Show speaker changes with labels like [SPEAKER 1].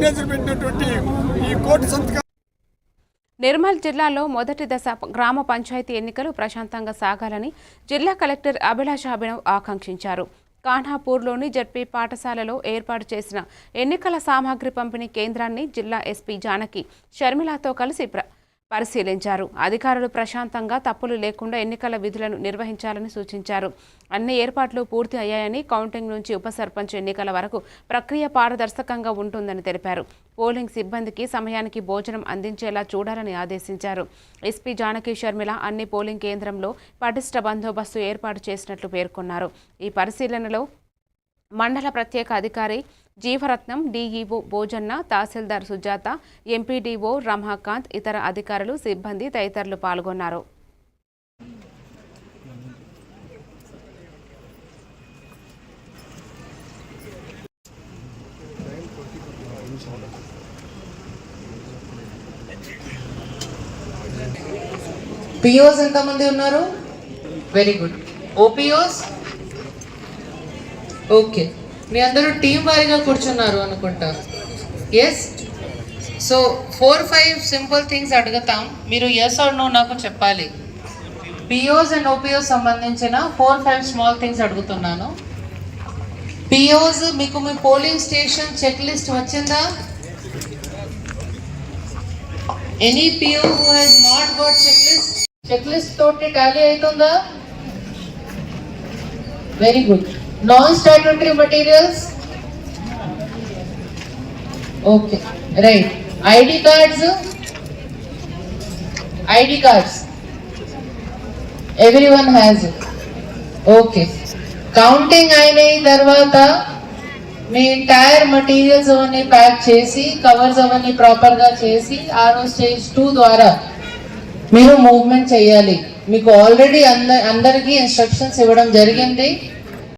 [SPEAKER 1] పెట్టినటువంటి ఈ
[SPEAKER 2] నిర్మల్ జిల్లాలో మొదటి దశ గ్రామ పంచాయతీ ఎన్నికలు ప్రశాంతంగా సాగాలని జిల్లా కలెక్టర్ అభిలాష అభినవ్ ఆకాంక్షించారు. కాన్హాపూర్లోని జడ్పీ పాఠశాలలో ఏర్పాటు చేసిన ఎన్నికల సామాగ్రి పంపిణీ కేంద్రాన్ని జిల్లా ఎస్పీ జానకి షర్మిలతో కలిసి ప్ర పరిశీలించారు. అధికారులు ప్రశాంతంగా తప్పులు లేకుండా ఎన్నికల విధులను నిర్వహించాలని సూచించారు. అన్ని ఏర్పాట్లు పూర్తి అయ్యాయని కౌంటింగ్ నుంచి ఉప సర్పంచ్ ఎన్నికల వరకు ప్రక్రియ పారదర్శకంగా ఉంటుందని తెలిపారు. పోలింగ్ సిబ్బందికి సమయానికి భోజనం అందించేలా చూడాలని ఆదేశించారు. ఎస్పీ జానకి షర్మిల అన్ని పోలింగ్ కేంద్రంలో పటిష్ట బందోబస్తు ఏర్పాటు చేసినట్లు పేర్కొన్నారు. ఈ పరిశీలనలో మండల ప్రత్యేక అధికారి జీవరత్నం డీఈఓ భోజన్న తహసీల్దార్ సుజాత ఎంపీడీఓ రమాకాంత్ ఇతర అధికారులు సిబ్బంది తదితరులు పాల్గొన్నారు.
[SPEAKER 3] పిఓస్ ఎంతమంది ఉన్నారు? వెరీ గుడ్ ఓపీఓస్ ఓకే మీ అందరూ టీం వారిగా కూర్చున్నారు అనుకుంటా. Yes so four five simple things అడుగుతాం. మీరు ఎస్ ఆర్ నో నాకు చెప్పాలి. పిఓస్ అండ్ ఓపీఓస్ సంబంధించిన ఫోర్ ఫైవ్ స్మాల్ థింగ్స్ అడుగుతున్నాను. పిఓస్ మీకు మీ పోలింగ్ స్టేషన్ చెక్ లిస్ట్ వచ్చిందా? Any PO who has not got checklist checklist తోటి టాలీ అవుతుందా? Very good non statutory materials okay right ID cards ID cards every one has okay counting అయిన తర్వాత మీ entire materials అవన్నీ pack చేసి covers అవన్నీ ప్రాపర్గా చేసి ఆరో స్టేజ్ టూ ద్వారా మీరు మూవ్మెంట్ చేయాలి. మీకు ఆల్రెడీ అంద అందరికీ ఇన్స్ట్రక్షన్స్ ఇవ్వడం జరిగింది.